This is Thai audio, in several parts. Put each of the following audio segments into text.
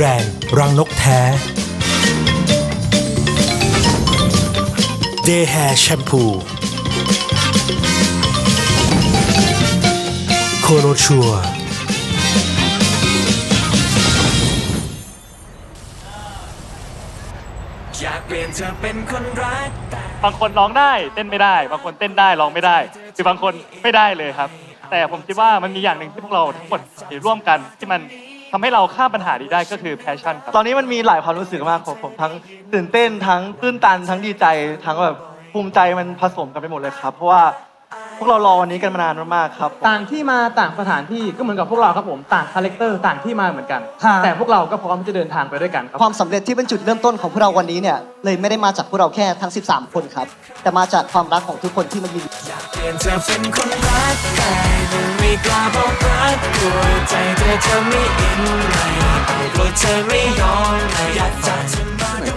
แบรนด์รังนกแท้ Day Hair Shampoo โคโนชัวอยากเปลี่ยนเธอเป็นคนรักแต่บางคนร้องได้เต้นไม่ได้ บางคนเต้นได้ร้องไม่ได้คือบางคนไม่ได้เลยครับ แต่ผมคิดว่ามันมีอย่างหนึ่งที่พวกเราทั้งหมดมีร่วมกันที่มัน ทำให้เราข้ามปัญหานี้ได้ก็คือแพชชั่นครับ ตอนนี้มันมีหลายความรู้สึกมากของผมทั้งตื่นเต้นทั้งตื้นตันทั้งดีใจ ทั้งแบบภูมิใจมันผสมกันไปหมดเลยครับ เพราะว่า พวกเรารอวันนี้กันมานานมากๆครับ ต่างที่มาต่างสถานที่ก็เหมือนกับพวกเราครับผมต่างคาแรคเตอร์ต่างที่มาเหมือนกัน ค่ะ แต่พวกเราก็พร้อมที่จะเดินทางไปด้วยกันครับความสำเร็จที่เป็นจุดเริ่มต้นของพวกเราวันนี้เนี่ย เลยไม่ได้มาจากพวกเราแค่ทั้ง 13 คนครับ แต่มาจากความรักของทุกคนที่มันมีอยากเปลี่ยนเธอเป็นคนรักแต่ยังไม่กล้าบอกรักกลัวใจเธอจะไม่อินไม่กลัวเธอไม่ยอมไม่อยากจับเธอมาเหมือน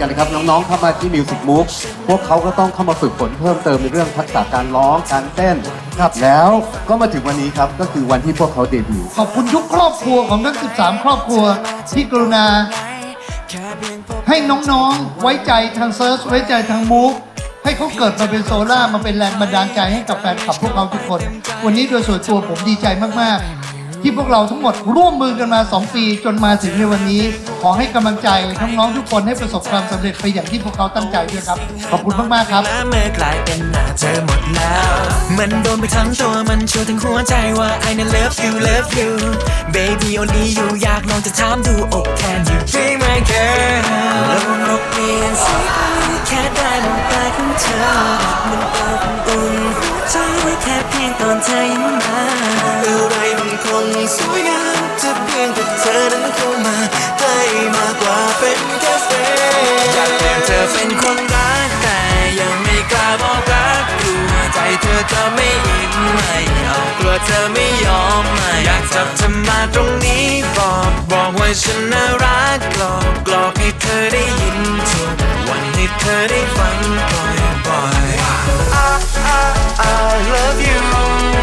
กันนะครับน้องๆเข้ามาที่ Music Move พวกเขาก็ต้องเข้ามาฝึกฝนเพิ่มเติมในเรื่องทักษะการร้องการเต้นครับแล้วก็มาถึงวันนี้ครับก็คือวันที่พวกเขาเดบิวต์ขอบคุณทุกครอบครัวของทั้ง 13 ครอบครัวที่กรุณาแค่เพียงพบให้น้องๆไว้ใจทางเซิร์ชไว้ใจทางมูฟให้เขาเกิดมาเป็นโซล่ามาเป็นแรงบันดาลใจให้กับแฟนคลับพวกเราทุกคน วันนี้โดยส่วนตัวผมดีใจมากๆ ที่พวกเราทั้งหมดร่วมมือกันมา 2 ปีจนมาถึงในวันนี้ ขอให้กำลังใจน้องๆทุกคนให้ประสบความสำเร็จไปอย่างที่พวกเขาตั้งใจด้วยครับ ขอบคุณมากๆครับเมื่อกลายเป็นหน้าเธอหมดแล้ว มันโดนไปทั้งตัวมันชัวนทั้งหัวใจว่า I n love you love you baby only you อยากลองจะถามดูอก can you be my girl ลกโลกเปลี่ยนสีแค่ได้มองตาของเธอ มันอบอุ่นหัวใจแค่เพียงตอนเธอยิ้มา สวยงามจะเพียงแต่เธอนั้นเข้ามาใกล้มากกว่าเป็นแค่เฟนอยากเปลี่ยนเธอเป็นคนรักแต่ยังไม่กล้าบอกรักกลัวใจเธอจะไม่อินไม่เอากลัวเธอไม่ยอมไม่อยากจับเธอมาตรงนี้บอกบอกว่าฉันน่ารักกลอกกลอกให้เธอได้ยินทุกวันให้เธอได้ฟังบ่อยบ่อย I, I, I love you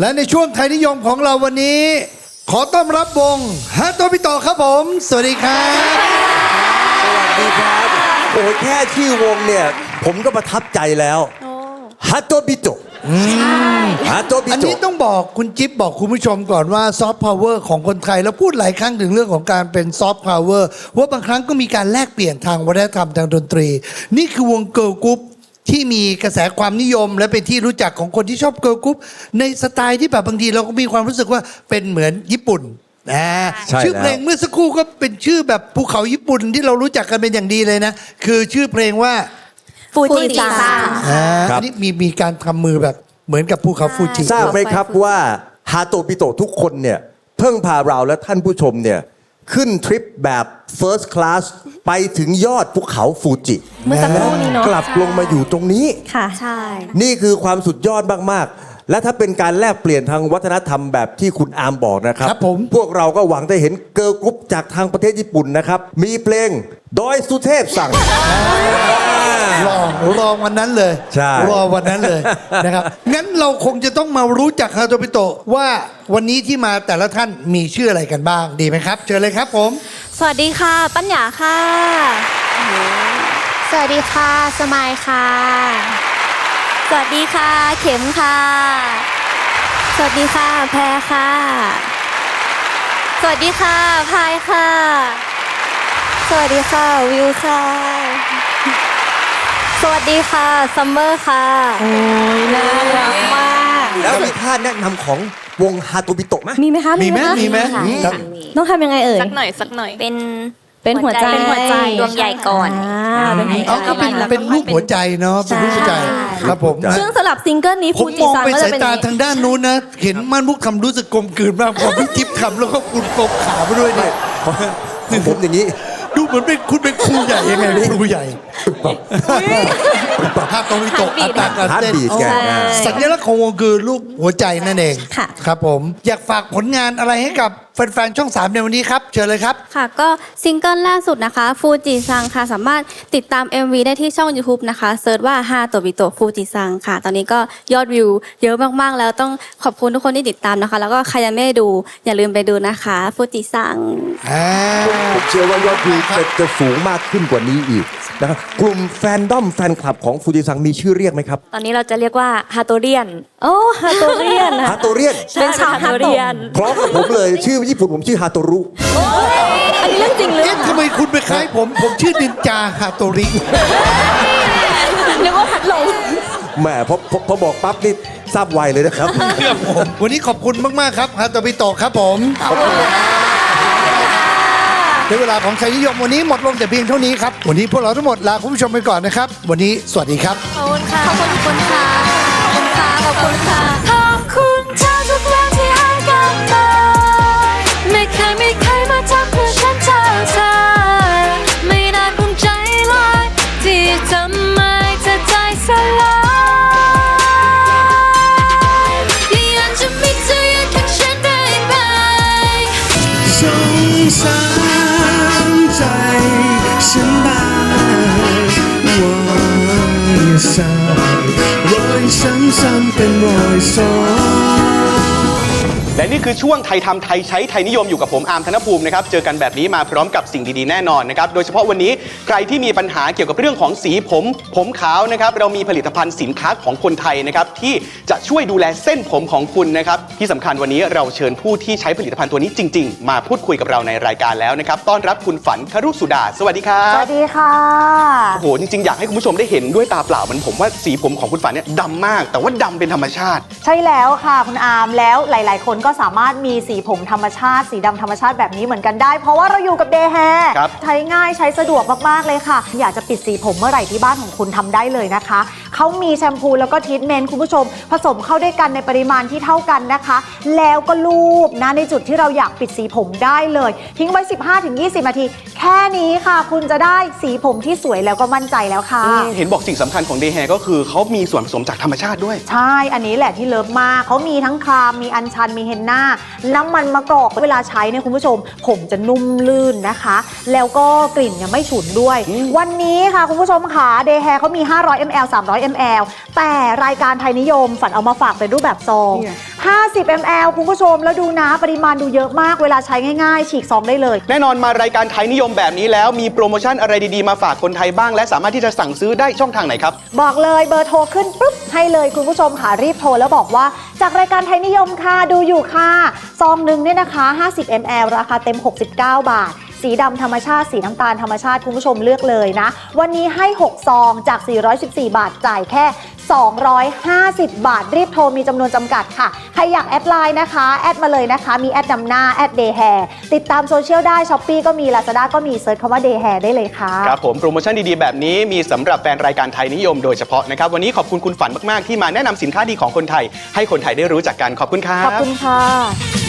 และในช่วงไทยนิยมของเราวันนี้ ขอต้อนรับวงฮาโตบิโตะครับผม สวัสดีครับ สวัสดีครับโอ้ยแค่ชื่อวงเนี่ย ผมก็ประทับใจแล้วฮัตโตบิโตฮัตโตบิอันโตนี้ต้องบอกคุณจิ๊บบอกคุณผู้ชมก่อนว่าซอฟต์พาวเวอร์ของคนไทย แล้วพูดหลายครั้งถึงเรื่องของการเป็นซอฟต์พาวเวอร์ว่าบางครั้งก็มีการแลกเปลี่ยนทางวัฒนธรรมทางดนตรี นี่คือวงเกิร์ลกรุ๊ป ที่มีกระแสความนิยมและเป็นที่รู้จักของคนที่ชอบเกิร์ลกรุ๊ปในสไตล์ที่แบบบางทีเราก็มีความรู้สึกว่าเป็นเหมือนญี่ปุ่นนะใช่ชื่อเพลงแล้ว เมื่อสักครู่ก็เป็นชื่อแบบภูเขาญี่ปุ่นที่เรารู้จักกันเป็นอย่างดีเลยนะ คือชื่อเพลงว่าฟูจิซัง อ่าครับ อันนี้มีมีการทำมือแบบเหมือนกับภูเขาฟูจิ ทราบไหมครับว่าฮาโตบิโตทุกคนเนี่ย เพิ่งพาเราและท่านผู้ชมเนี่ย ขึ้นทริปแบบ First Class ไปถึงยอดภูเขาฟูจิเมื่อสักครู่นี้เนอะ กลับลงมาอยู่ตรงนี้ ค่ะ ใช่ นี่คือความสุดยอดมาก ๆ และถ้าเป็นการแลกเปลี่ยนทางวัฒนธรรมแบบที่คุณอาร์มบอกนะครับ ครับผม พวกเราก็หวังได้เห็นเกิร์ลกรุ๊ป จากทางประเทศญี่ปุ่นนะครับ มีเพลงดอยสุเทพสั่ง รอรอวันนั้นเลยใช่ รอวันนั้นเลยนะครับ งั้นเราคงจะต้องมารู้จักฮาโตบิโตะว่าวันนี้ที่มาแต่ละท่านมีชื่ออะไรกันบ้างดีไหมครับเชิญเลยครับผม สวัสดีค่ะ ปัญญาค่ะ สวัสดีค่ะ สมายค่ะ สวัสดีค่ะ เข็มค่ะ สวัสดีค่ะ แพรค่ะ สวัสดีค่ะ พายค่ะ สวัสดีค่ะ วิวค่ะ สวัสดีค่ะซัมเมอร์ค่ะ โอ้ยน่ารักมาก แล้วมีท่าแนะนำของวงฮาโตบิโตะไหมมีไหมคะมีไหมคะมีไหม ค่ะครับต้องทำยังไงเอ่ย สักหน่อยสักหน่อย เป็น เป็นหัวใจเป็นหัวใจดวงใหญ่ก่อน อ่าเป็นหัวใจเอาก็เป็นเป็นรูปหัวใจเนาะเป็นรูปหัวใจใช่ครับผมซึ่งสลับซิงเกิลนี้ผฟูมจิมองซังไปก็จะสายเป็นตาทางด้านนู้นนะ เห็นมันมุกทำรู้สึกกลมกลืนมากพอพี่ทิพย์ทำแล้วก็คุณกลมขาไปด้วยเนี่ย ของผมอย่างนี้ ดูเหมือนเป็นคุณเป็นครูใหญ่ยังไงครูใหญ่ภาพตรงนี้ตกอัตราการเต้น Heartbeat ไงอ๋อสัญลักษณ์ของวงคือรูปหัวใจนั่นเองค่ะครับผมอยากฝากผลงานอะไรให้กับแฟนๆช่อง 3 ในวันนี้ครับ เชิญเลยครับ ค่ะ ก็ซิงเกิลล่าสุดนะคะฟูจิซังค่ะ สามารถติดตาม MV ได้ที่ช่อง YouTube นะคะเซิร์ชว่า5ตัวบิโตฟูจิซังค่ะ ตอนนี้ก็ยอดวิวเยอะมากๆ แล้วต้องขอบคุณทุกคนที่ติดตามนะคะ แล้วก็ใครยังไม่ได้ดูอย่าลืมไปดูนะคะฟูจิซังผมเชื่อว่ายอดวิวจะจะสูงมากขึ้นกว่านี้อีกนะครับกลุ่มแฟนดอมแฟนคลับของฟูจิซังมีชื่อเรียกไหมครับตอนนี้เราจะเรียกว่าฮาโตเรียน โอ้ฮาโตเรียนฮาโตเรียนเป็นชาวฮาโตพร้อมกับผมเลยชื่อญี่ปุ่นผมชื่อฮาโตรุ อันนี้เรื่องจริงหรือเปเอ๊ะล่าทำไมคุณไปคล้ายผม ผมชื่อนินจาฮาโตริ นึกว่าพัดลมแหมพอพอพอบอกปั๊บนี่ทราบไวเลยนะครับ วันนี้ขอบคุณมาก ๆ ครับฮาโตบิโตะครับผม ในเวลาของชัยนิยมวันนี้หมดลงแต่เพียงเท่านี้ครับ วันนี้พวกเราทั้งหมดลาคุณผู้ชมไปก่อนนะครับ วันนี้สวัสดีครับ ขอบคุณค่ะ ขอบคุณค่ะ ขอบคุณค่ะ ขอบคุณค่ะ อนอย่าสร้ และนี่คือช่วงไทยทำไทยใช้ไทยนิยมอยู่กับผมอาร์มธนภูมินะครับเจอกันแบบนี้มาพร้อมกับสิ่งดีๆแน่นอนนะครับโดยเฉพาะวันนี้ใครที่มีปัญหาเกี่ยวกับเรื่องของสีผม ผมขาวนะครับเรามีผลิตภัณฑ์สินค้าของคนไทยนะครับที่จะช่วยดูแลเส้นผมของคุณนะครับที่สำคัญวันนี้เราเชิญผู้ที่ใช้ผลิตภัณฑ์ตัวนี้จริง ๆ มาพูดคุยกับเราในรายการแล้วนะครับต้อนรับคุณฝันครุสุดา สวัสดีครับสวัสดีค่ะโอ้โหจริงๆอยากให้คุณผู้ชมได้เห็นด้วยตาเปล่าเหมันผมว่าสีผมของคุณฝันเนี่ยดำมาก แต่ว่าดำเป็นธรรมชาติ ใช่แล้วค่ะคุณอาร์มแล้วหลาย ๆ คนก็สามารถมีสีผมธรรมชาติ สีดำธรรมชาติแบบนี้เหมือนกันได้ เพราะว่าเราอยู่กับเดย์แฮร์ครับ ใช้ง่ายใช้สะดวกมาก ๆ เลยค่ะ อยากจะปิดสีผมเมื่อไหร่ที่บ้านของคุณทำได้เลยนะคะ เขามีแชมพูแล้วก็ทรีทเมนต์คุณผู้ชม ผสมเข้าด้วยกันในปริมาณที่เท่ากันนะคะ แล้วก็ลูบนะในจุดที่เราอยากปิดสีผมได้เลย ทิ้งไว้ 15-20 นาที แค่นี้ค่ะ คุณจะได้สีผมที่สวยแล้วก็มั่นใจแล้วค่ะ อืมเห็นบอกสิ่งสำคัญของเดย์แฮร์ก็คือเขามีส่วนผสมจากธรรมชาติด้วย ใช่ อันนี้แหละที่เลิฟมาก เขามีทั้งคราม มีอัญชัน มีเฮนน่าน้ำมันมะกอกเวลาใช้เนี่ยคุณผู้ชม ผมจะนุ่มลื่นนะคะ แล้วก็กลิ่นเนี่ยไม่ฉุนด้วย วันนี้ค่ะคุณผู้ชมค่ะเดย์แฮร์เขามี 500 ml 300 100 ml แต่รายการไทยนิยมฝันเอามาฝากเป็นรูปแบบซอง50 ml คุณผู้ชมแล้วดูนะปริมาณดูเยอะมากเวลาใช้ง่ายๆ ฉีกซองได้เลย แน่นอนมารายการไทยนิยมแบบนี้แล้วมีโปรโมชั่นอะไรดีๆ มาฝากคนไทยบ้าง และสามารถที่จะสั่งซื้อได้ช่องทางไหนครับ บอกเลยเบอร์โทรขึ้นปุ๊บให้เลยคุณผู้ชมค่ะรีบโทรแล้วบอกว่า จากรายการไทยนิยมค่ะดูอยู่ค่ะซองหนึ่งเนี่ยนะคะ 50 ml ราคาเต็ม 69 บาทสีดำธรรมชาติ สีน้ำตาลธรรมชาติ คุณผู้ชมเลือกเลยนะ วันนี้ให้ 6 ซองจาก 414 บาทจ่ายแค่ 250 บาท รีบโทรมีจำนวนจำกัดค่ะ ใครอยากแอดไลน์นะคะ แอดมาเลยนะคะ มีแอดนำหน้า แอดเดย์แฮติดตามโซเชียลได้ช้อปปีก็มี Lazada ก็มีเซิร์ชคำว่าเดย์แฮได้เลยค่ะ ครับผมโปรโมชั่นดีๆ แบบนี้มีสำหรับแฟนรายการไทยนิยมโดยเฉพาะนะครับ วันนี้ขอบคุณคุณฝันมากๆ ที่มาแนะนำสินค้าดีของคนไทย ให้คนไทยได้รู้จักกันขอบคุณครับ ขอบคุณค่ะ